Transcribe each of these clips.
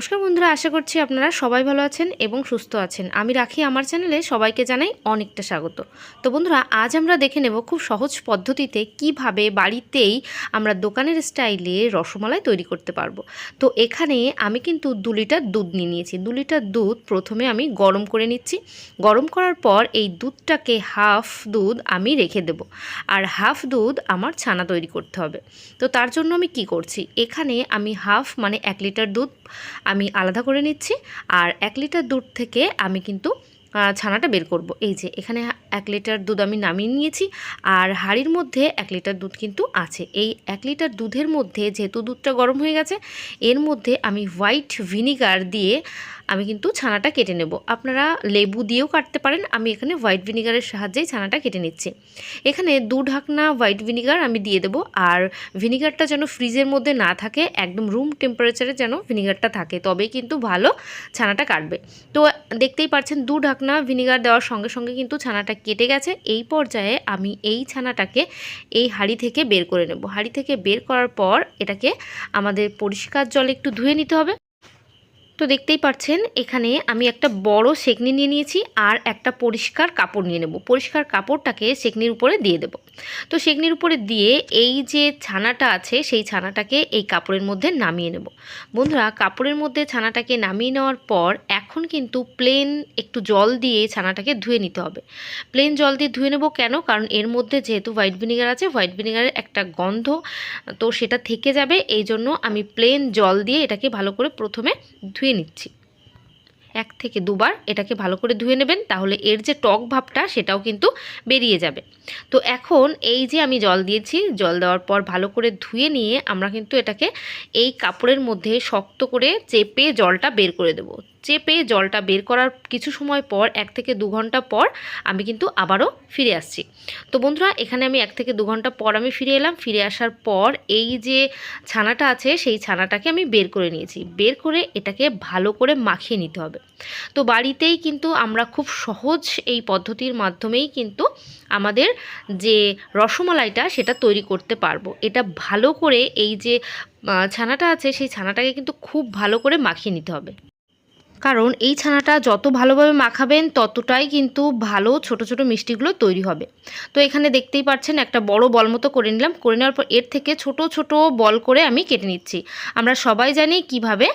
নমস্কার বন্ধুরা, আশা করছি আপনারা সবাই ভালো আছেন এবং সুস্থ আছেন। আমি রাখি আমার চ্যানেলে, সবাইকে জানাই অনেকটা স্বাগত। তো বন্ধুরা, আজ আমরা দেখে নেব খুব সহজ পদ্ধতিতে কীভাবে বাড়িতেই আমরা দোকানের স্টাইলে রসমালাই তৈরি করতে পারব। তো এখানে আমি কিন্তু দু লিটার দুধ নিয়ে নিয়েছি। দু লিটার দুধ প্রথমে আমি গরম করে নিচ্ছি। গরম করার পর এই দুধটাকে হাফ দুধ আমি রেখে দেব। আর হাফ দুধ আমার ছানা তৈরি করতে হবে। তো তার জন্য আমি কি করছি? এখানে আমি হাফ মানে এক লিটার দুধ আমি আলাদা করে নিচ্ছি। আর এক লিটার দুধ থেকে আমি কিন্তু ছানাটা বের করব। এই যে, এখানে এক লিটার দুধ আমি নামিয়ে নিয়েছি। আর হাড়ির মধ্যে এক লিটার দুধ কিন্তু আছে। এই এক লিটার দুধের মধ্যে যেহেতু দুধটা গরম হয়ে গেছে, এর মধ্যে আমি হোয়াইট ভিনিগার দিয়ে আমি কিন্তু ছানাটা কেটে নেব। আপনারা লেবু দিয়েও কাটতে পারেন। আমি এখানে হোয়াইট ভিনিগারের সাহায্যেই ছানাটা কেটে নিচ্ছি। এখানে দু ঢাকনা হোয়াইট ভিনিগার আমি দিয়ে দেবো। আর ভিনিগারটা যেন ফ্রিজের মধ্যে না থাকে, একদম রুম টেম্পারেচারে যেন ভিনিগারটা থাকে, তবেই কিন্তু ভালো ছানাটা কাটবে। তো দেখতেই পাচ্ছেন, দু ঢাকনা ভিনিগার দেওয়ার সঙ্গে সঙ্গে কিন্তু ছানাটা কেটে গেছে। এই পর্যায়ে আমি এই ছানাটাকে এই হাঁড়ি থেকে বের করে নেব। হাঁড়ি থেকে বের করার পর এটাকে আমাদের পরিষ্কার জলে একটু ধুয়ে নিতে হবে। তো দেখতেই পাচ্ছেন এখানে আমি একটা বড় সেকনি নিয়ে নিয়েছি আর একটা পরিষ্কার কাপড় নিয়ে নেব। পরিষ্কার কাপড়টাকে সেকনির উপরে দিয়ে দেব। তো সেকনির উপরে দিয়ে এই যে ছানাটা আছে, সেই ছানাটাকে এই কাপড়ের মধ্যে নামিয়ে নেব। বন্ধুরা, কাপড়ের মধ্যে ছানাটাকে নামিয়ে নেওয়ার পর এখন কিন্তু প্লেন একটু জল দিয়ে ছানাটাকে ধুয়ে নিতে হবে। প্লেন জল দিয়ে ধুয়ে নেব কেন? কারণ এর মধ্যে যেহেতু হোয়াইট ভিনিগার আছে হোয়াইট ভিনিগারের একটা গন্ধ, তো সেটা থেকে যাবে। এই জন্য আমি প্লেন জল দিয়ে এটাকে ভালো করে প্রথমে ধুয়ে নিচ্ছি। এক থেকে দুবার এটাকে ভালো করে ধুয়ে নেবেন, তাহলে এর যে টক ভাবটা সেটাও কিন্তু বেরিয়ে যাবে। তো এখন এই যে আমি জল দিয়েছি, জল দেওয়ার পর ভালো করে ধুয়ে নিয়ে আমরা কিন্তু এটাকে এই কাপড়ের মধ্যে শক্ত করে চেপে জলটা বের করে দেবো। চেপে জলটা বের করার কিছু সময় পর, এক থেকে দু ঘণ্টা পর আমি কিন্তু আবারও ফিরে আসছি। তো বন্ধুরা, এখানে আমি এক থেকে দু ঘণ্টা পর আমি ফিরে এলাম। ফিরে আসার পর এই যে ছানাটা আছে, সেই ছানাটাকে আমি বের করে নিয়েছি। বের করে এটাকে ভালো করে মাখিয়ে নিতে হবে। তো বাড়িতেই কিন্তু আমরা খুব সহজ এই পদ্ধতির মাধ্যমেই কিন্তু আমাদের যে রসমালাইটা, সেটা তৈরি করতে পারব। এটা ভালো করে এই যে ছানাটা আছে, সেই ছানাটাকে কিন্তু খুব ভালো করে মাখিয়ে নিতে হবে। কারণ এই ছানাটা যত ভালোভাবে মাখাবেন, ততটাই কিন্তু ভালো ছোট ছোট মিষ্টিগুলো তৈরি হবে। তো এখানে দেখতেই পাচ্ছেন একটা বড় বল মতো করে নিলাম। করে নেওয়ার পর এর থেকে ছোট ছোট বল করে আমি কেটে নিচ্ছি। আমরা সবাই জানি কীভাবে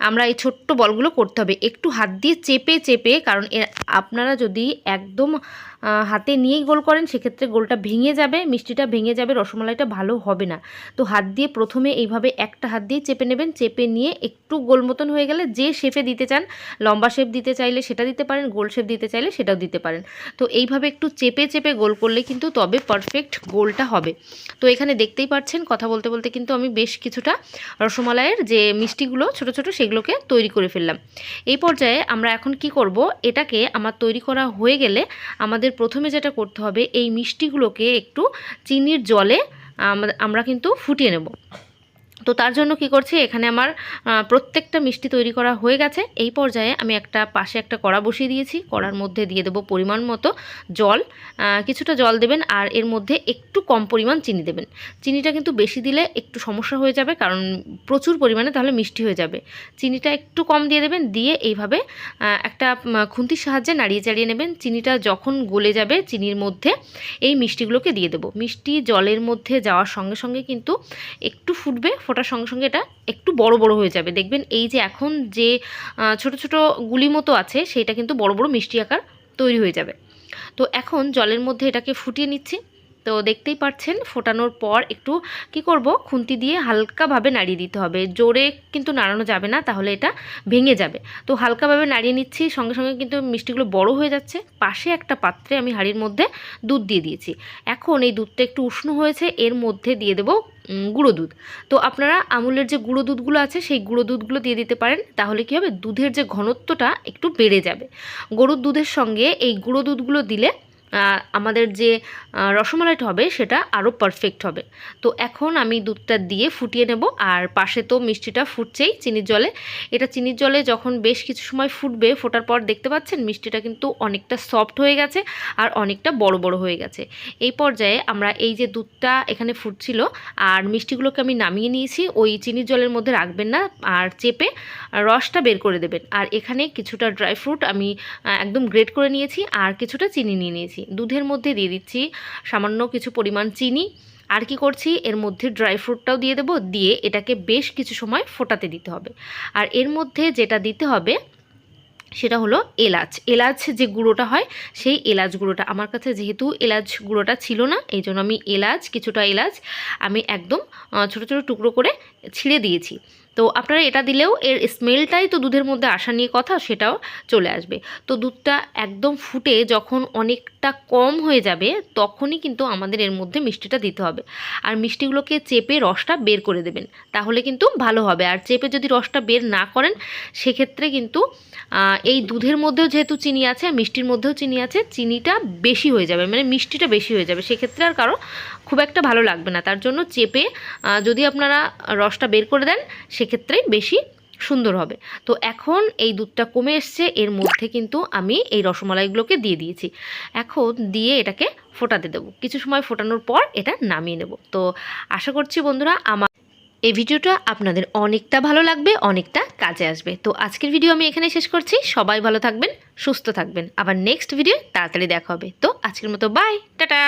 আমরা এই ছোট্ট বলগুলো করতে হবে। একটু হাত দিয়ে চেপে চেপে, কারণ আপনারা যদি একদম হাতে নিয়েই গোল করেন, সেক্ষেত্রে গোলটা ভেঙে যাবে, মিষ্টিটা ভেঙে যাবে, রসমালাইটা ভালো হবে না। তো হাত দিয়ে প্রথমে এইভাবে একটা হাত দিয়ে চেপে নেবেন, চেপে নিয়ে একটু গোল মতন হয়ে গেলে যে শেপে দিতে চান, লম্বা শেপ দিতে চাইলে সেটা দিতে পারেন, গোল শেপ দিতে চাইলে সেটাও দিতে পারেন। তো এইভাবে একটু চেপে চেপে গোল করলে কিন্তু তবে পারফেক্ট গোলটা হবে। তো এখানে দেখতেই পাচ্ছেন, কথা বলতে বলতে কিন্তু আমি বেশ কিছুটা রসমালাইয়ের যে মিষ্টিগুলো ছোট ছোট সেগুলোকে তৈরি করে ফেললাম। এই পর্যায়ে আমরা এখন কি করব? এটাকে আমার তৈরি করা হয়ে গেলে আমাদের প্রথমে যেটা করতে হবে, এই মিষ্টিগুলোকে একটু চিনির জলে আমরা কিন্তু ফুটিয়ে নেব। তো তার জন্য কি করছি? এখানে আমার প্রত্যেকটা মিষ্টি তৈরি করা হয়ে গেছে। এই পর্যায়ে আমি একটা, পাশে একটা কড়া বসিয়ে দিয়েছি। কড়ার মধ্যে দিয়ে দেবো পরিমাণ মতো জল। কিছুটা জল দেবেন আর এর মধ্যে একটু কম পরিমাণ চিনি দেবেন। চিনিটা কিন্তু বেশি দিলে একটু সমস্যা হয়ে যাবে কারণ প্রচুর পরিমাণে তাহলে মিষ্টি হয়ে যাবে। চিনিটা একটু কম দিয়ে দেবেন, দিয়ে এইভাবে একটা খুন্তির সাহায্যে নাড়িয়ে চাড়িয়ে নেবেন। চিনিটা যখন গলে যাবে চিনির মধ্যে, এই মিষ্টিগুলোকে দিয়ে দেবো। মিষ্টি জলের মধ্যে যাওয়ার সঙ্গে সঙ্গে কিন্তু একটু ফুটবে ফোটার সঙ্গে সঙ্গে এটা একটু বড় বড় হয়ে যাবে। দেখবেন এই যে এখন যে ছোট ছোট গুলি মতো আছে সেটা কিন্তু বড় বড় মিষ্টি আকার তৈরি হয়ে যাবে। তো এখন জলের মধ্যে এটাকে ফুটিয়ে নিচ্ছি। তো দেখতেই পাচ্ছেন ফোটানোর পর একটু কি করব, খুন্তি দিয়ে হালকাভাবে নাড়িয়ে দিতে হবে। জোরে কিন্তু নাড়ানো যাবে না, তাহলে এটা ভেঙে যাবে। তো হালকাভাবে নাড়িয়ে নিচ্ছি, সঙ্গে সঙ্গে কিন্তু মিষ্টিগুলো বড় হয়ে যাচ্ছে। পাশে একটা পাত্রে আমি হাঁড়ির মধ্যে দুধ দিয়ে দিয়েছি। এখন এই দুধটা একটু উষ্ণ হয়েছে, এর মধ্যে দিয়ে দেবো গুঁড়ো দুধ। তো আপনারা আমুলের যে গুঁড়ো দুধগুলো আছে, সেই গুঁড়ো দুধগুলো দিয়ে দিতে পারেন, তাহলে কী হবে, দুধের যে ঘনত্বটা একটু বেড়ে যাবে। গরুর দুধের সঙ্গে এই গুঁড়ো দুধগুলো দিলে আমাদের যে রসমালাইটা হবে সেটা আরও পারফেক্ট হবে। তো এখন আমি দুধটা দিয়ে ফুটিয়ে নেব আর পাশে তো মিষ্টিটা ফুটছেই চিনির জলে। এটা চিনির জলে যখন বেশ কিছু সময় ফুটবে, ফোটার পর দেখতে পাচ্ছেন মিষ্টিটা কিন্তু অনেকটা সফট হয়ে গেছে আর অনেকটা বড় বড় হয়ে গেছে। এই পর্যায়ে আমরা এই যে দুধটা এখানে ফুটছিল আর মিষ্টিগুলোকে আমি নামিয়ে নিয়েছি, ওই চিনির জলের মধ্যে রাখবেন না আর চেপে রসটা বের করে দেবেন। আর এখানে কিছুটা ড্রাই ফ্রুট আমি একদম গ্রেট করে নিয়েছি আর কিছুটা চিনি নিয়ে নিয়েছি। দুধের মধ্যে দিয়ে দিচ্ছি সামান্য কিছু পরিমাণ চিনি। আর কি করছি? এর মধ্যে ড্রাই ফ্রুটটাও দিয়ে দেবো। দিয়ে এটাকে বেশ কিছু সময় ফোটাতে দিতে হবে। আর এর মধ্যে যেটা দিতে হবে সেটা হলো এলাচ। এলাচ যে গুঁড়োটা হয়, সেই এলাচ গুঁড়োটা। আমার কাছে যেহেতু এলাচ গুঁড়োটা ছিল না, এই জন্য আমি এলাচ, কিছুটা এলাচ আমি একদম ছোট ছোট টুকরো করে ছিঁড়ে দিয়েছি। তো আপনারা এটা দিলেও এর স্মেলটাই তো দুধের মধ্যে আসা নিয়ে কথা, সেটাও চলে আসবে। তো দুধটা একদম ফুটে যখন অনেকটা কম হয়ে যাবে, তখনই কিন্তু আমাদের এর মধ্যে মিষ্টিটা দিতে হবে। আর মিষ্টিগুলোকে চেপে রসটা বের করে দেবেন, তাহলে কিন্তু ভালো হবে। আর চেপে যদি রসটা বের না করেন, সেক্ষেত্রে কিন্তু এই দুধের মধ্যেও যেহেতু চিনি আছে মিষ্টির মধ্যেও চিনি আছে, চিনিটা বেশি হয়ে যাবে মানে মিষ্টিটা বেশি হয়ে যাবে। সেক্ষেত্রে আর কারও খুব একটা ভালো লাগবে না। তার জন্য চেপে যদি আপনারা রসটা বের করে দেন সেক্ষেত্রে বেশি সুন্দর হবে। তো এখন এই দুধটা কমে এসছে, এর মধ্যে কিন্তু আমি এই রসমালাইগুলোকে দিয়ে দিয়েছি। এখন দিয়ে এটাকে ফোটাতে দেবো। কিছু সময় ফোটানোর পর এটা নামিয়ে নেব। তো আশা করছি বন্ধুরা, আমার এই ভিডিওটা আপনাদের অনেকটা ভালো লাগবে, অনেকটা কাজে আসবে। তো আজকের ভিডিও আমি এখানে শেষ করছি। সবাই ভালো থাকবেন, সুস্থ থাকবেন। আবার নেক্সট ভিডিও তাড়াতাড়ি দেখা হবে। তো আজকের মতো বাই টাটা!